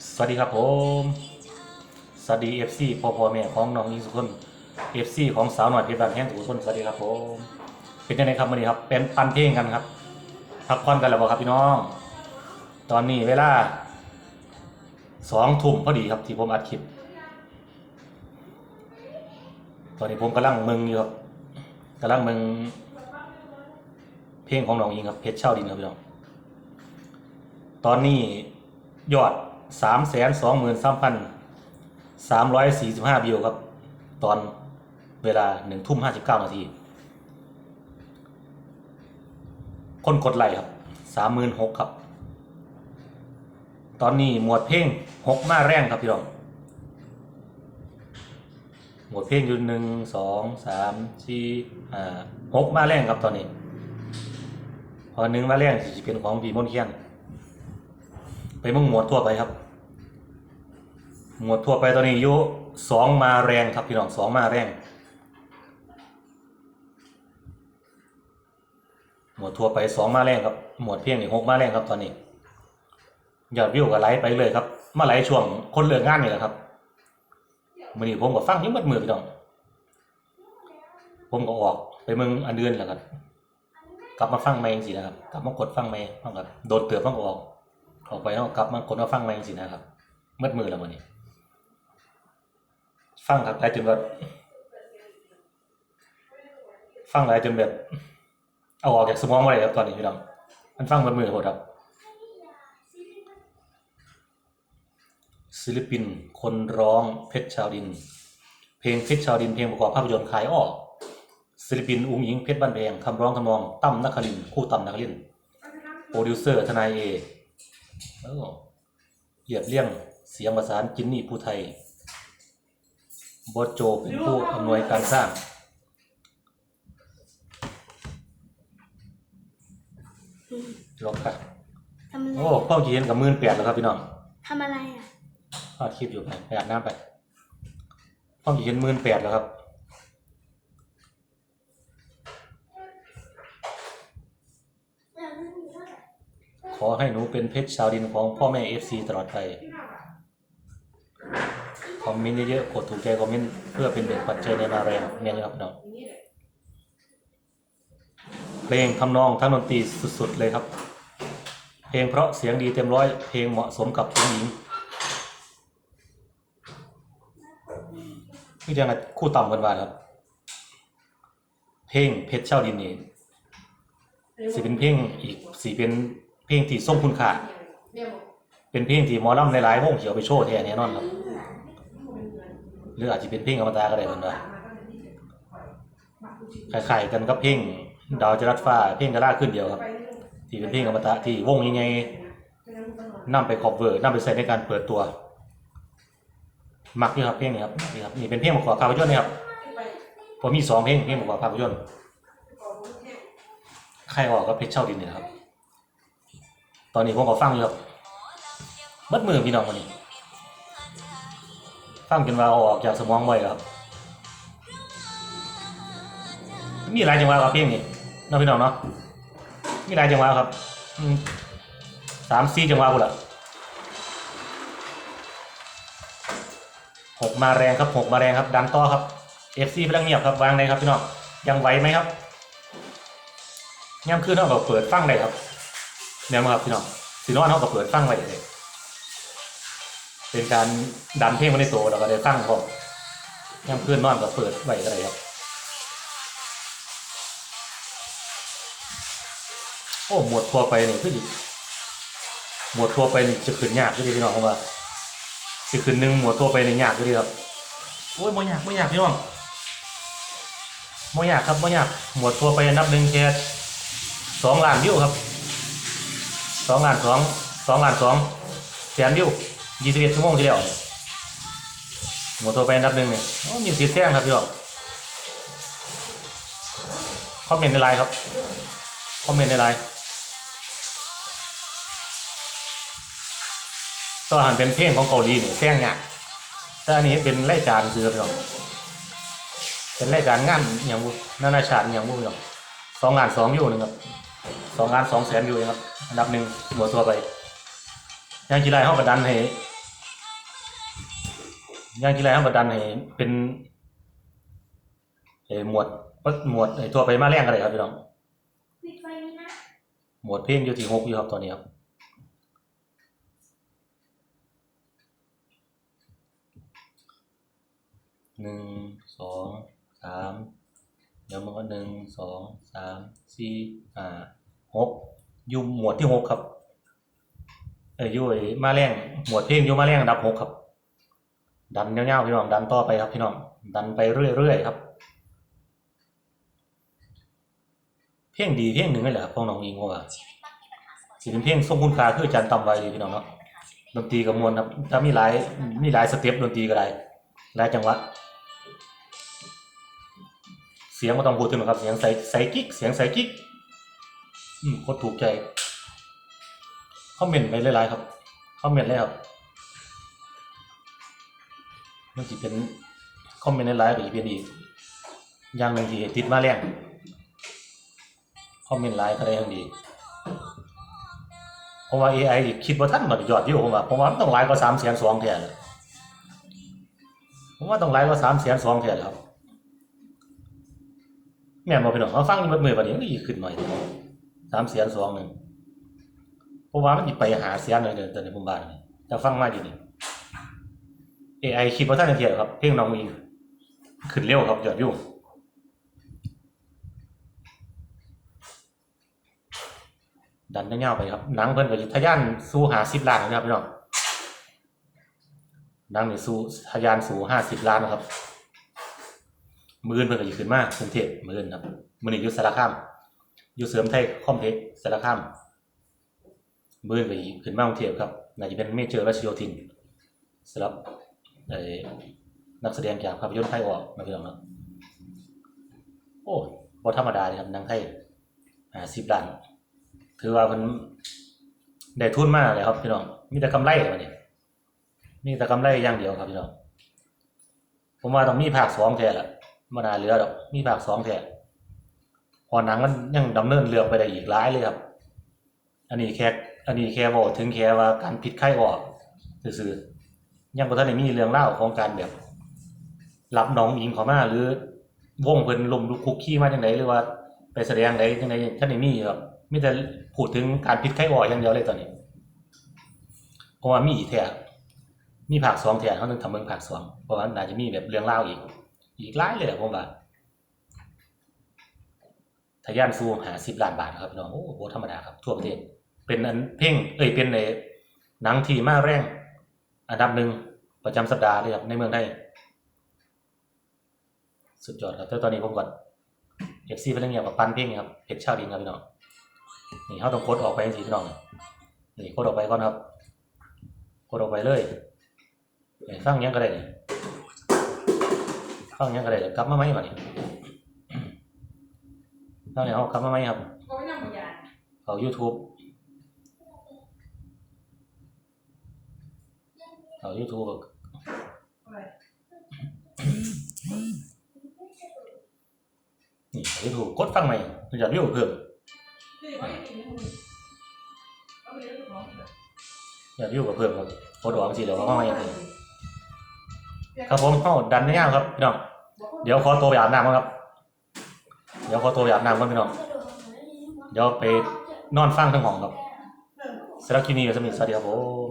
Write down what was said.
สวัสดีครับผม สวัสดีเอฟซีพ่อพ่อแม่ของน้องยิงสุขคนเอฟซีของสาวหน่อยเพชรบางแห้งถูกคนสวัสดีครับผม เป็นยังไงครับวันนี้ครับ เป็นปันเพลงกันครับ พักผ่อนกันแล้วบ่ครับพี่น้อง ตอนนี้เวลาสองทุ่มพอดีครับที่ผมอัดคลิป ตอนนี้ผมกำลังมึงอยู่ครับกำลังมึง เพลงของน้องยิงครับเพชรเช่าดินครับพี่น้อง ตอนนี้ยอด สามแสนสองหมื่นสามพันสามร้อยสี่สิบห้าวิวครับ ตอนเวลาหนึ่งทุ่มห้าสิบเก้านาที คนกดไลค์ครับสามหมื่นหกครับ ตอนนี้หมวดเพลงหกมาแรงครับพี่น้องหมวดเพลงอยู่หนึ่งสองสามสี่ห้าหกมาแรงครับตอนนี้ พอหนึ่งมาแรงสิเป็นของพีมอนเคียน ไปมึงหมวดทั่วไปครับ หมวดทั่วไปตอนนี้อายุสองมาแรงครับพี่น้องสองมาแรง หมวดทั่วไปสองมาแรงครับ หมวดเพียงนี่หกมาแรงครับตอนนี้ยอดวิวก็ไหลไปเลยครับ มาไหลช่วงคนเลือกงานนี่แหละครับมื่อนี้ผมก็ฟังยังมัดมือพี่น้อง ผมก็ออกไปเมืองอันเดือนแล้วครับกลับมาฟังใหม่สินะครับ กลับมากดฟังใหม่ฟังครับโดดเตือบฟังออก ออกไปแล้วกลับมากดมาฟังใหม่สินะครับมืดมือแล้ววันนี้ฟังครับหลายจนแบบฟังหลายจนแบบ เอาออกจากสมองมาเลยครับตอนนี้พี่น้องมันฟังมืดมือหมดครับ ศิลปิน คนร้องเพชรชาวดิน เพลงเพชรชาวดินเพลงประกอบภาพยนตร์ขายอ้อศิลปินอุ้งอิงเพชรบ้านแพงคำร้องทำนองตั้มนครินคู่ตั้มนครินโปรดิวเซอร์ทนายเอ เออเรียบเรียงเสียงประสานจินนี่ผู้ไทยบอสโจเป็นผู้อำนวยการสร้างลองค่ะทำอะไรโอ้เป้าจีเห็นกับมื่นแปดแล้วครับพี่น้องทำอะไรอะพอดคลิปอยู่ไปไปอาบน้ำไปเป้าจีเห็นมื่นแปดแล้วครับ อให้หนูเป็นเพชรชาวดินของพ่อแม่เอฟซีตลอดไป คอมเมนต์เยอะๆกดถูกใจคอมเมนต์เพื่อเป็นเด็กปัจจัยในมาแรงเนี่ยนะครับน้องเพลงทำนองทั้งดนตรีสุดๆเลยครับ เพลงเพราะเสียงดีเต็มร้อย เพลงเหมาะสมกับผู้หญิงนี่ยังไงคู่ต่ำกันว่าครับ เพลงเพชรเช่าดินนี่สิเป็นเพลงอีกสีเป็น ลงที่ทรงคุณค่าเป็นเพลงที่หมอลำหลายๆวงเขียวไปโชว์แท้แน่นอนครับหรืออาจจะเป็นเพลงอมตะก็ได้คนว่าคล้ายๆกันกับเพลงดาวจรัสฟ้าเพลงกระลาขึ้นเดียวครับ ที่เป็นเพลงอมตะที่วงยังไงนำไปคอบเวอร์นำไปใช้ในการเปิดตัว มักอยู่ครับเพลงนี้ครับนี่ครับนี่เป็นเพลงประกอบภาพยนตร์นี่ครับผมมีสองเพลงเพลงประกอบภาพยนตร์ใครออกก็เพชรเช่าดินนี่นะครับ ตอนนี้ผมก็ฟังอยู่ครับเบิดมือพี่น้องวันนี้ ฟังจนว่าออกจากสมองไว้แล้วครับ มีหลายจังหวะครับเพลงนี้น้องพี่น้องเนาะ มีหลายจังหวะครับสามสี่จังหวะกูละหกมาแรงครับหกมาแรงครับ ดันต่อครับเอฟซีพลังเงียบครับวางเลยครับพี่น้องยังไหวไหมครับย่ำขึ้นเท่ากับเปิดฟังเลยครับ เนี่ยมาครับพี่น้องสีนอนเท่ากับเปิดฟังไว้เลยเป็นการดันเพลงมาในตัวแล้วก็ได้ฟังพอย่ำขึ้นนอนกับเปิดไว้ก็ได้ครับโอ้หมวดทัวร์ไปนี่คือดิหมวดทัวร์ไปนี่จะขึ้นยากคือดิพี่น้องผมว่าสิขึ้นหนึ่งหมวดทัวร์ไปนี่ยากคือดิครับโอ้ยบ่ยากบ่ยากพี่น้องบ่ยากครับบ่ยากหมวดทัวร์ไปอันดับหนึ่งแค่สองล้านวิวครับ สองล้านสองสองล้านสองแสนวิวยี่สิบเอ็ดชั่วโมงที่แล้วหมดทัวไปอันดับหนึ่งเนี่ยโอ้มีสิทธิ์แท้งครับพี่น้องคอมเมนต์ในไลน์ครับคอมเมนต์ในไลน์ตัวอาหารเป็นเพลงของเกาหลีเนี่ยแซงยากแต่อันนี้เป็นรายการคือพี่น้องเป็นรายการงานอย่างบุนานาชาติอย่างบุพี่น้องสองงานสองอยู่หนึ่งครับ สองงานสองแสนอยู่เองครับ อันดับหนึ่งหมวดตัวไปยังกีฬาเขากระดันให้งานกีฬาเขาก็ดันให้เป็นเอ่อหมวดหมวดไอ้ทั่วไปมาแรงกันเลยครับพี่น้องปิดไฟนี้นะหมวดเพลงอยู่ที่หกอยู่ครับตอนนี้ครับหนึ่งสองสามเดี๋ยวมันก็หนึ่งสองสามสี่ห้าหกอยู่หมวดที่หกครับเอ้ยอยู่ไอ้มาแรงหมวดเพลงอยู่มาแรงดับหกครับ ดันเงี้ยวๆพี่น้องดันต่อไปครับพี่น้องดันไปเรื่อยๆครับ เพลงดีเพลงหนึ่งนี่แหละครับของน้องอิงว่าสิเป็นเพลงทรงคุณค่าคืออาจารย์ตำไว้พี่น้องเนาะดนตรีกับมวลครับถ้ามีหลายมีหลายสเต็ปดนตรีก็ได้หลายจังหวะ สียงก็ต้องพูดถึงหรอกครับ เสียงใสใสกิ๊ก เสียงใสกิ๊ก อืมโคตรถูกใจคอมเมนต์ไปหลายๆครับคอมเมนต์เลยครับมันสิเป็นคอมเมนต์หลายๆก็อีกเป็นอีกอย่างหนึ่งที่ติดมาแรงคอมเมนต์หลายก็ได้ย่างดีผมว่า AI อีกคิดว่าท่านมันยอดวิวผมว่าผมว่ามันต้องหลายกว่าสามแสนสองแท้เลยผมว่าต้องหลายกว่าสามแสนสองแท้เลยครับ แม่นบ่พี่น้องเขาฟังอยู่บิดมือบัดนี้ก็อีกขึ้นหน่อยสามแสนสองหนึ่งเพราะว่ามันไปหาแสนเลยเดินตอนนี้ผมบ้านจะฟังมาอยู่นี่ AI คิดว่าท่านจะเทียบครับ เพลงน้องอิงขึ้นเร็วครับยอดวิวดันยาวไปครับหนังเพิ่นก็สิทะยานสู่หาสิบล้านนะครับพี่น้องหนังนี่สู่ทะยานสู่ห้าสิบล้านนะครับ มืออื่นเพิ่นก็สิขึ้นมากรุงเทพมืออื่นครับมื้อนี้อยู่สารคามอยู่เสริมไทยคอมเพล็กซ์สารคามมืออื่นก็สิขึ้นมากรุงเทพครับน่าจะเป็นเมเจอร์รัชโยธินสำหรับไอ้นักแสดงจากภาพยนตร์ไทยออกนะพี่น้องเนาะโอ้บ่ธรรมดาเลยครับนังไทยห้าสิบล้านถือว่ามันได้ทุนมากเลยครับพี่น้องมีแต่กำไรเลยวันนี้มีแต่กำไรอย่างเดียวครับพี่น้องผมว่าต้องมีภาคสองแท้ละ มานาเหลือดอกมีภาคสองแท้พอหนังมันยังดำเนินเรื่องไปได้อีกหลายเลยครับ อันนี้แค่อันนี้แค่บอกถึงแค่ว่าการผิดไข้ออกซื่อยังบ่ทันได้มีเรื่องเล่าของการแบบ รับน้องอิงเขามาหรือวงเพิ่นลมลุกคุกขี้มาจังไดหรือว่า ไปแสดงใดจังไดท่านได้มีครับมีแต่พูดถึงการพิษไข้ออกอย่างเดียวเลยตอนนี้เพราะว่ามีอีกแท้มีภาคสองแท้เขาต้องทำเมืองภาคสองเพราะว่าน่าจะมีแบบเรื่องเล่าอีก อีกหลายเลยผมว่าทะยานสูหาสิบล้านบาทครับพี่น้องโอ้โหธรรมดาครับทั่วประเทศเป็นอันเพ่งเอ้ยเป็นในหนังทีมาแรงอันดับหนึ่งประจำสัปดาห์เลยครับในเมืองไทยสุดยอดครับแต่ตอนนี้ผมก่อนเอฟซีเป็นเรื่องเกี่ยวกับปั้นเพ่งครับเพชรชาวดินครับพี่น้องนี่เขาต้องกดออกไปจังสีพี่น้องนี่กดออกไปก่อนครับกดออกไปเลยฟังยังก็ได้นี่ ฟังหยังก็ได้เดี๋ยวกลับมาไหมมานี่ฟังเนี่ยเขากลับมาไหมครับก็ไม่น่าเหมือนกันเขา YouTube เขา YouTube อะไรนี่เขา YouTube กดฟังใหม่อยากวิวเพิ่มที่เขาไม่กินมึงเอาไปเลี้ยงลูกน้องเถอะอยากวิวกับเพิ่มครับกดออกสิเดี๋ยวเขามาใหม่อีกทีครับผมเข้าดันไม่ยากครับพี่น้อง เดี๋ยวขอตัวไปอาบน้ำก่อนครับ เดี๋ยวขอตัวไปอาบน้ำก่อนพี่น้อง เดี๋ยวไปนอนฟังทั้งห้องครับสำหรับคลิปนี้ก็จะมีสวัสดีครับผม